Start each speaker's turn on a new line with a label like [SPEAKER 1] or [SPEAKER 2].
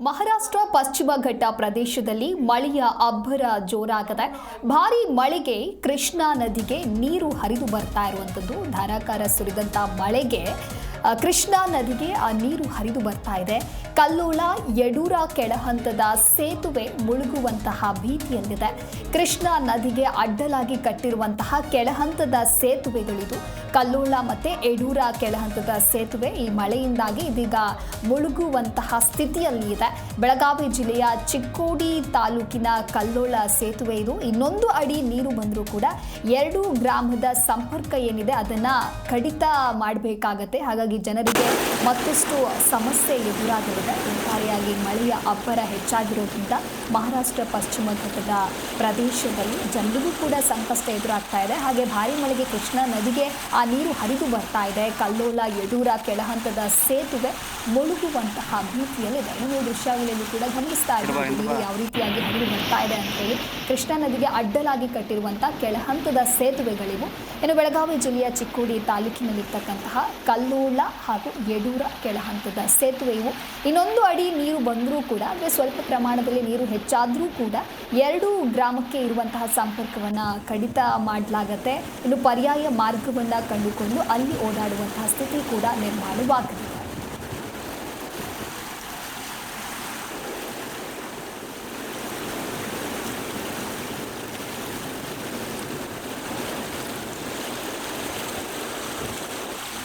[SPEAKER 1] ಮಹಾರಾಷ್ಟ್ರ ಪಶ್ಚಿಮ ಘಟ್ಟ ಪ್ರದೇಶದಲ್ಲಿ ಮಳೆಯ ಅಬ್ಬರ ಜೋರಾಗದೆ ಭಾರಿ ಮಳೆಗೆ ಕೃಷ್ಣಾ ನದಿಗೆ ನೀರು ಹರಿದು ಬರ್ತಾ ಇರುವಂಥದ್ದು. ಧಾರಾಕಾರ ಸುರಿದಂಥ ಮಳೆಗೆ ಕೃಷ್ಣಾ ನದಿಗೆ ಆ ನೀರು ಹರಿದು ಬರ್ತಾ ಇದೆ. ಕಲ್ಲೋಳ ಯಡೂರ ಕೆಳಹಂತದ ಸೇತುವೆ ಮುಳುಗುವಂತಹ ಭೀತಿಯಲ್ಲಿದೆ. ಕೃಷ್ಣಾ ನದಿಗೆ ಅಡ್ಡಲಾಗಿ ಕಟ್ಟಿರುವಂತಹ ಕೆಳಹಂತದ ಸೇತುವೆಗಳಿದು. ಕಲ್ಲೋಳ ಮತ್ತೆ ಯಡೂರ ಕೆಳಹಂತದ ಸೇತುವೆ ಈ ಮಳೆಯಿಂದಾಗಿ ಇದೀಗ ಮುಳುಗುವಂತಹ ಸ್ಥಿತಿಯಲ್ಲಿ ಇದೆ. ಬೆಳಗಾವಿ ಜಿಲ್ಲೆಯ ಚಿಕ್ಕೋಡಿ ತಾಲೂಕಿನ ಕಲ್ಲೋಳ ಸೇತುವೆ ಇದು. ಇನ್ನೊಂದು ಅಡಿ ನೀರು ಬಂದರೂ ಕೂಡ ಎರಡು ಗ್ರಾಮದ ಸಂಪರ್ಕ ಏನಿದೆ ಅದನ್ನ ಕಡಿತ ಮಾಡಬೇಕಾಗತ್ತೆ. ಹಾಗಾಗಿ ಜನರಿಗೆ ಮತ್ತಷ್ಟು ಸಮಸ್ಯೆ ಎದುರಾಗಲಿದೆ. ಒಟ್ಟಾರೆಯಾಗಿ ಮಳೆಯ ಅಬ್ಬರ ಹೆಚ್ಚಾಗಿರೋದ್ರಿಂದ ಮಹಾರಾಷ್ಟ್ರ, ಪಶ್ಚಿಮ ಘಟ್ಟದ ಪ್ರದೇಶದಲ್ಲಿ ಜನರಿಗೂ ಕೂಡ ಸಂಕಷ್ಟ ಎದುರಾಗ್ತಾ ಇದೆ. ಹಾಗೆ ಭಾರಿ ಮಳೆಗೆ ಕೃಷ್ಣಾ ನದಿಗೆ ಆ ನೀರು ಹರಿದು ಬರ್ತಾ ಇದೆ. ಕಲ್ಲೋಲ, ಯಡೂರ, ಕೆಳಹಂತದ ಸೇತುವೆ ಮುಳುಗುವಂತಹ ಭೀತಿಯಲ್ಲಿದೆ. ಈ ದೃಶ್ಯಾವಳಿಯಲ್ಲಿ ಕೂಡ ಗಮನಿಸ್ತಾ ಇದ್ದೀವಿ ಯಾವ ರೀತಿಯಾಗಿ ಹರಿದು ಬರ್ತಾ ಇದೆ ಅಂತ ಹೇಳಿ ಕೃಷ್ಣಾ ನದಿಗೆ ಅಡ್ಡಲಾಗಿ ಕಟ್ಟಿರುವಂಥ ಕೆಳಹಂತದ ಸೇತುವೆಗಳಿವು. ಇನ್ನು ಬೆಳಗಾವಿ ಜಿಲ್ಲೆಯ ಚಿಕ್ಕೋಡಿ ತಾಲೂಕಿನಲ್ಲಿರ್ತಕ್ಕಂತಹ ಕಲ್ಲೂಳ ಹಾಗೂ ಯಡೂರ ಕೆಳಹಂತದ ಸೇತುವೆ ಇವು ಇನ್ನೊಂದು ಅಡಿ ನೀರು ಬಂದರೂ ಕೂಡ, ಅಂದರೆ ಸ್ವಲ್ಪ ಪ್ರಮಾಣದಲ್ಲಿ ನೀರು ಹೆಚ್ಚಾದರೂ ಕೂಡ ಎರಡು ಗ್ರಾಮಕ್ಕೆ ಇರುವಂತಹ ಸಂಪರ್ಕವನ್ನು ಕಡಿತ ಮಾಡಲಾಗತ್ತೆ. ಇನ್ನು ಪರ್ಯಾಯ ಮಾರ್ಗವನ್ನು ಕಂಡುಕೊಂಡು ಅಲ್ಲಿ ಓಡಾಡುವಂತಹ ಸ್ಥಿತಿ ಕೂಡ ನಿರ್ಮಾಣವಾಗಿದೆ